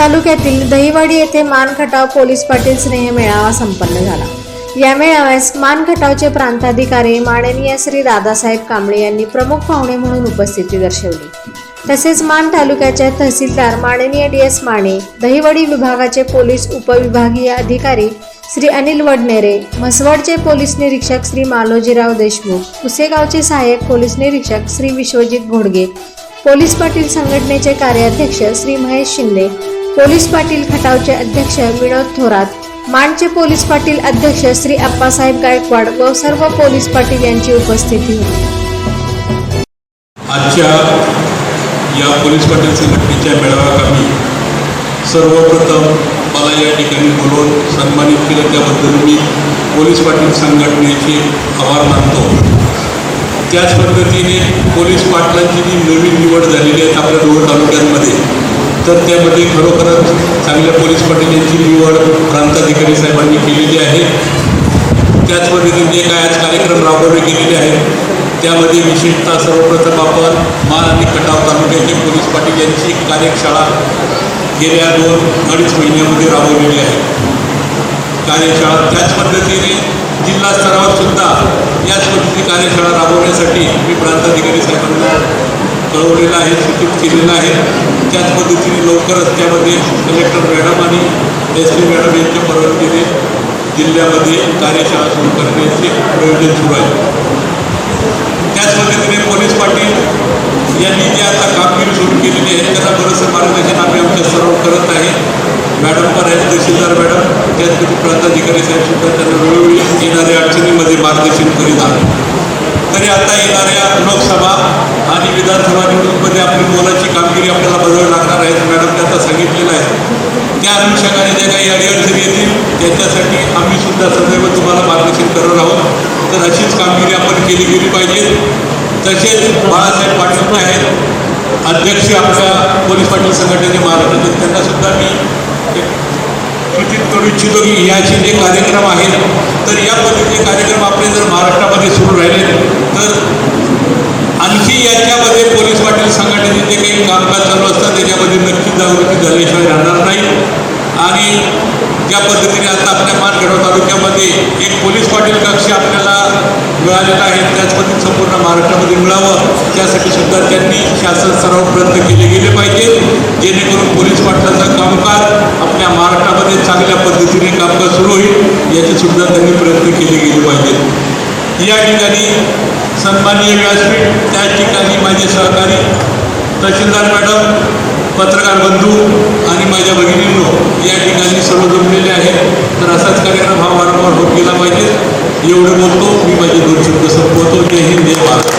तालुक्यातील दहिवाडी येथे मानखटाव पोलीस पाटील स्नेह मेळावा संपन्न झाला. या मेळाव्यास मानखटावचे प्रांताधिकारी माननीय श्री दादासाहेब कांबळे यांनी प्रमुख पाहुणे म्हणून उपस्थिती दर्शवली. तसेच मान तालुक्याच्या तहसीलदार माननीय डी एस माने दहिवडी विभागाचे पोलीस उपविभागीय अधिकारी श्री अनिल वडनेरे म्हसवडचे पोलीस निरीक्षक श्री मालोजीराव देशमुख पुसेगावचे सहाय्यक पोलीस निरीक्षक श्री विश्वजित घोडगे पोलीस पाटील संघटनेचे कार्याध्यक्ष श्री महेश शिंदे पोलीस पाटील खटावचे अध्यक्ष विनोद थोरात मानचे पोलीस पाटील अध्यक्ष श्री अप्पासाहेब गायकवाड व सर्व पोलीस पाटील यांची उपस्थिती होती. आजच्या या पोलीस पाटील संघटनेच्या मेळाव्यात आम्ही सर्वप्रथम मला या ठिकाणी बोलवून सन्मानित केलं. त्याबद्दल मी पोलीस पाटील संघटनेचे आभार मानतो. त्याच पद्धतीने पोलीस पाटलांची जी नवीन निवड झालेली आहे आपल्या दोन तालुक्यांमध्ये तर त्यामध्ये खरोखरच चांगल्या पोलीस पाटील यांची निवड प्रांताधिकारी साहेबांनी केलेली आहे. त्याच पद्धतीने जे काय आज कार्यक्रम राबवले गेलेले आहेत. त्यामध्ये विशेषतः सर्वप्रथम आपण मान आणि खटाव तालुक्याचे पोलीस पाटील यांची कार्यशाळा गेल्या दोन अडीच महिन्यामध्ये राबवलेली आहे. कार्यशाळा त्याच पद्धतीने जिल्हा स्तरावर सुद्धा याच पद्धतीची कार्यशाळा राबवण्यासाठी मी प्रांताधिकारी साहेबांना कळवलेलं आहे सूचित केलेलं आहे. त्याच पद्धतीने लवकरच त्यामध्ये कलेक्टर मॅडम आणि एस पी मॅडम यांच्या परवानगीने जिल्ह्यामध्ये कार्यशाळा सुरू करण्याचे प्रयोजन सुरू आहे. त्याच पद्धतीने पोलीस पाटील यांनी जे आता कामगिरी सुरू केलेली आहे बरंचसं मार्गदर्शन आम्ही आमच्या सर्व करत आहे. मॅडम पण आहेत, तहसीलदार मॅडम, त्याचपैकी प्रांताधिकारी साहेब सुद्धा त्यांना वेळोवेळी येणाऱ्या अडचणीमध्ये मार्गदर्शन करीत आहोत. तरी आता येणाऱ्या लोकसभा विधानसभा निवडणुकीमध्ये आपली मोलाची कामगिरी आपल्याला बदलावी लागणार आहे मॅडम त्यांना सांगितलेलं आहे. त्या अनुषंगाने ज्या काही अडीअडचणी येतील त्याच्यासाठी आम्ही सुद्धा सदैव तुम्हाला मार्गदर्शन करत आहोत. तर अशीच कामगिरी आपण केली गेली पाहिजे. तसेच बाळासाहेब पाटील आहेत. अध्यक्ष आपल्या पोलीस पाटील संघटनेचे महाराष्ट्राचे त्यांना सुद्धा मी सूचित करू इच्छितो की याचे जे कार्यक्रम आहेत तर या पद्धतीचे कार्यक्रम आपले जर महाराष्ट्रामध्ये सुरू राहिले तर आणखी याच्या पाटील जे काही कामकाज चालू असतात त्याच्यामध्ये नक्की जागृती झाल्याशिवाय राहणार नाही. आणि ज्या पद्धतीने आता आपल्या मानगडव तालुक्यामध्ये एक पोलीस पाटील कक्ष आपल्याला मिळालेला आहे त्याच पद्धतीने संपूर्ण महाराष्ट्रामध्ये मिळावं त्यासाठी सुद्धा त्यांनी शासन सराव प्रयत्न केले गेले पाहिजेत जेणेकरून पोलीस पाटलाचं कामकाज आपल्या महाराष्ट्रामध्ये चांगल्या पद्धतीने कामकाज सुरू होईल याचे सुद्धा त्यांनी प्रयत्न केले गेले पाहिजेत. या ठिकाणी सन्माननीय व्यासपीठ त्या ठिकाणी माझे सहकारी तहसीलदार मॅडम पत्रकार बंधू आणि माझ्या भगिनींनो या ठिकाणी सर्व जमलेले आहेत. तर असाच कार्यक्रम हा वारंवार होत गेला पाहिजे. एवढं बोलतो मी माझे दोन शब्द संपवतो. जय हिंद जय भारत.